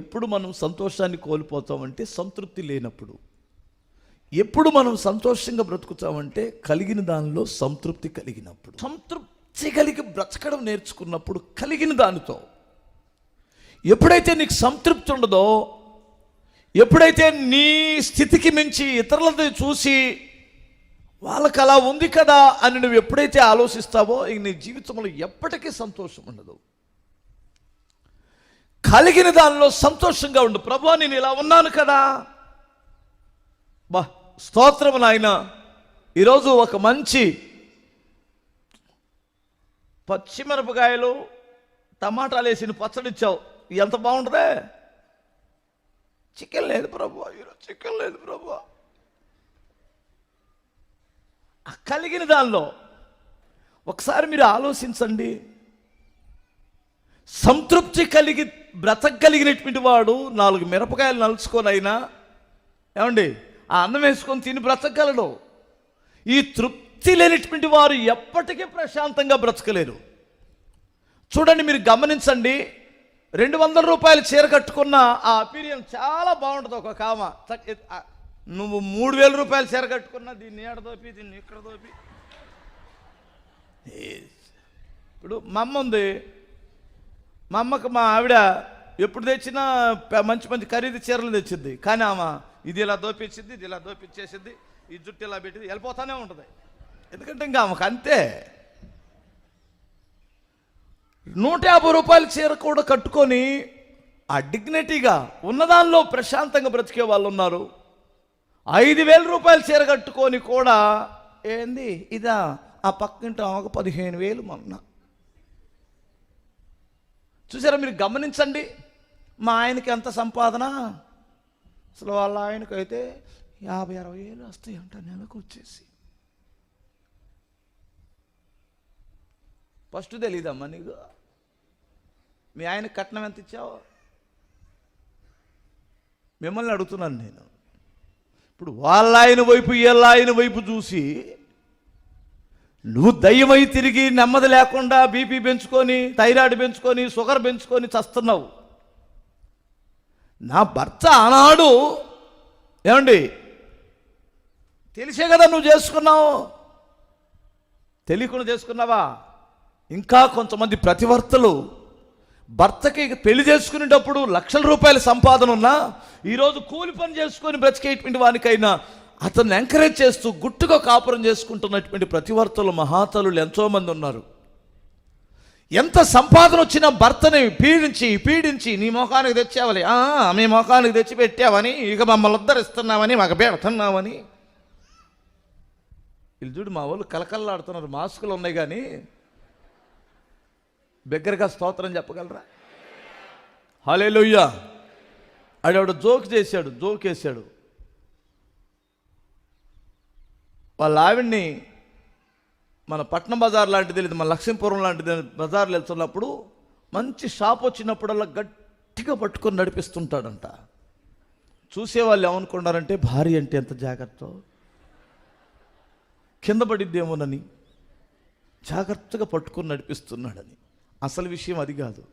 ఎప్పుడు మనం సంతోషాన్ని కోల్పోతామంటే సంతృప్తి లేనప్పుడు. ఎప్పుడు మనం సంతోషంగా బ్రతుకుతామంటే కలిగిన దానిలో సంతృప్తి కలిగినప్పుడు. సంతృప్తి కలిగి బ్రతకడం నేర్చుకున్నప్పుడు కలిగిన దానితో. ఎప్పుడైతే నీకు సంతృప్తి ఉండదో ఎప్పుడైతే నీ స్థితికి మించి ఇతరులది చూసి వాళ్ళకి అలా ఉంది కదా అని నువ్వు ఎప్పుడైతే ఆలోచిస్తావో ఇక నీ జీవితంలో ఎప్పటికీ సంతోషం ఉండదు. కలిగిన దానిలో సంతోషంగా ఉండు. ప్రభు నేను ఇలా ఉన్నాను కదా. బా స్తోత్రం నాయన. ఈరోజు ఒక మంచి పచ్చిమిరపకాయలు టమాటాలు వేసిన పచ్చడి ఇచ్చావు. ఎంత బాగుంటుందే? చికెన్ లేదు ప్రభు ఈరోజు చికెన్ లేదు ప్రభు. కలిగిన దానిలో ఒకసారి మీరు ఆలోచించండి. సంతృప్తి కలిగి బ్రతకగలిగినటువంటి వాడు నాలుగు మిరపకాయలు నలుచుకొని అయినా ఏమండి ఆ అన్నం వేసుకొని తిని బ్రతకగలడు. ఈ తృప్తి లేనటువంటి వారు ఎప్పటికీ ప్రశాంతంగా బ్రతకలేరు. చూడండి మీరు గమనించండి రెండు వందల రూపాయలు చీర కట్టుకున్న ఆ అపీరియం చాలా బాగుంటుంది ఒక కామ. నువ్వు మూడు వేల రూపాయలు చీర కట్టుకున్నా దీన్ని ఏడ దోపి దీన్ని ఇక్కడ దోపి. ఏ- ఇప్పుడు మా అమ్మ ఉంది మా అమ్మకు మా ఆవిడ ఎప్పుడు తెచ్చినా మంచి మంచి ఖరీదు చీరలు తెచ్చింది కానీ ఆమె ఇది ఇలా దోపించింది ఇది ఇలా దోపించేసింది ఈ జుట్టు ఇలా పెట్టింది వెళ్ళిపోతానే ఉంటుంది. ఎందుకంటే ఇంకా ఆమెకు అంతే. నూట యాభై రూపాయల చీర కూడా కట్టుకొని ఆ డిగ్నిటీగా ఉన్నదానిలో ప్రశాంతంగా బ్రతికే వాళ్ళు ఉన్నారు. ఐదు వేల రూపాయల చీర కట్టుకొని కూడా ఏంది? ఇదా ఆ పక్కింటి ఆమెకు పదిహేను వేలు మొన్న. చూసారా మీరు గమనించండి? మా ఆయనకి ఎంత సంపాదన? అసలు వాళ్ళ ఆయనకైతే యాభై అరవై వేలు వస్తాయి అంట నెలకు వచ్చేసి. ఫస్ట్ తెలీదమ్మా నీకు. మీ ఆయన కట్నం ఎంత ఇచ్చావు? మిమ్మల్ని అడుగుతున్నాను నేను. ఇప్పుడు వాళ్ళ ఆయన వైపు వీళ్ళ ఆయన వైపు చూసి నువ్వు దయ్యమై తిరిగి నెమ్మది లేకుండా బీపీ పెంచుకొని థైరాయిడ్ పెంచుకొని షుగర్ పెంచుకొని చస్తున్నావు. నా భర్త ఆనాడు ఏమండి? తెలిసే కదా నువ్వు చేసుకున్నావు. తెలియకుండా చేసుకున్నావా? ఇంకా కొంతమంది ప్రతివర్తలు భర్తకి పెళ్ళి చేసుకునేటప్పుడు లక్షల రూపాయల సంపాదన ఉన్నా ఈరోజు కూలి పని చేసుకొని బ్రతికేటువంటి వానికైనా అతన్ని ఎంకరేజ్ చేస్తూ గుట్టుగా కాపురం చేసుకుంటున్నటువంటి ప్రతివర్తలు మహాతలు ఎంతోమంది ఉన్నారు. ఎంత సంపాదన వచ్చినా భర్తని పీడించి పీడించి నీ మొఖానికి తెచ్చావని "ఆ, మీ మొఖానికి తెచ్చి పెట్టావని ఇక మమ్మల్ని ఉద్ధరిస్తున్నావని మాకు పెడుతున్నావని. వీళ్ళు చూడు మా వాళ్ళు కలకల్లాడుతున్నారు మాస్కులు ఉన్నాయి కానీ బిగ్గరగా స్తోత్రం చెప్పగలరా? హలే లోయ్యా ఆడవాడు జోక్ చేశాడు జోక్ వేశాడు వాళ్ళ ఆవిడ్ని మన పట్నం బజార్ లాంటిది లేదు మన లక్ష్మీపురం లాంటిది బజార్లు వెళ్తున్నప్పుడు మంచి షాప్ వచ్చినప్పుడల్లా గట్టిగా పట్టుకొని నడిపిస్తుంటాడంట. చూసేవాళ్ళు ఏమనుకున్నారంటే భార్య అంటే ఎంత జాగ్రత్త? కింద పడిద్దేమోనని జాగ్రత్తగా పట్టుకొని నడిపిస్తున్నాడని. అసలు విషయం అది కాదు.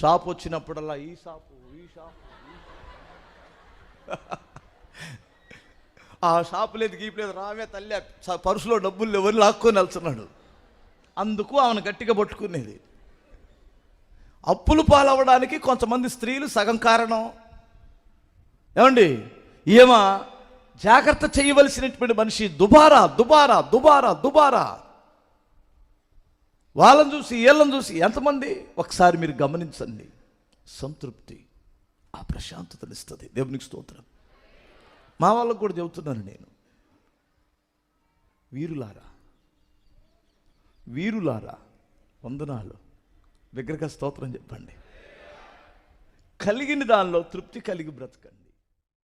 షాప్ వచ్చినప్పుడల్లా ఈ షాపు ఈ షాపు. ఆ షాపు లేదు గీపు లేదు రావే తల్లి పర్సులో డబ్బులు ఎవరు లాక్కొని వెళ్తున్నాడు. అందుకు ఆమెను గట్టిగా పట్టుకునేది. అప్పులు పాలవడానికి కొంతమంది స్త్రీలు సగం కారణం. ఏమండి? ఏమా జాగ్రత్త చేయవలసినటువంటి మనిషి దుబారా దుబారా దుబారా దుబారా. వాళ్ళని చూసి వీళ్ళని చూసి ఎంతమంది? ఒకసారి మీరు గమనించండి. సంతృప్తి ఆ ప్రశాంతతనిస్తుంది. దేవునికి స్తోత్రం. మా వాళ్ళకు కూడా చెబుతున్నాను నేను. వీరులారా వీరులారా వందనాలు. విగ్రహ స్తోత్రం చెప్పండి. కలిగిన దానిలో తృప్తి కలిగి బ్రతకండి.